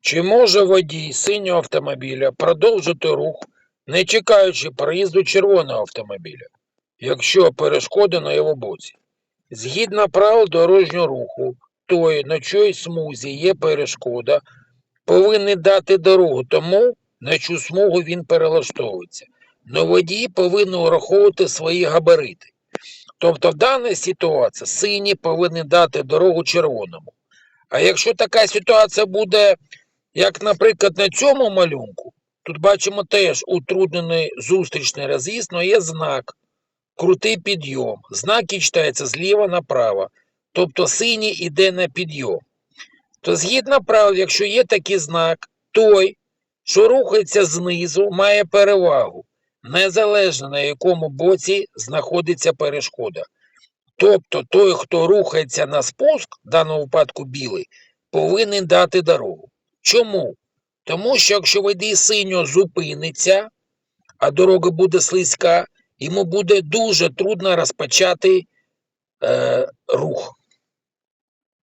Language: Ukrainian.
Чи може водій синього автомобіля продовжити рух, не чекаючи проїзду червоного автомобіля, якщо перешкода на його боці? Згідно правил дорожнього руху, той, на чиїй смузі є перешкода, повинен дати дорогу тому, на чу смугу він перелаштовується. Но водій повинен ураховувати свої габарити. Тобто в даній ситуації синій повинен дати дорогу червоному. А якщо така ситуація буде, як, наприклад, на цьому малюнку, тут бачимо теж утруднений зустрічний роз'їзд, але є знак, крутий підйом. Знаки читаються зліва направо. Тобто синій іде на підйом. То згідно правил, якщо є такий знак, той, що рухається знизу, має перевагу, незалежно на якому боці знаходиться перешкода. Тобто той, хто рухається на спуск, в даному випадку білий, повинен дати дорогу. Чому? Тому що якщо водій синьо зупиниться, а дорога буде слизька, йому буде дуже трудно розпочати е.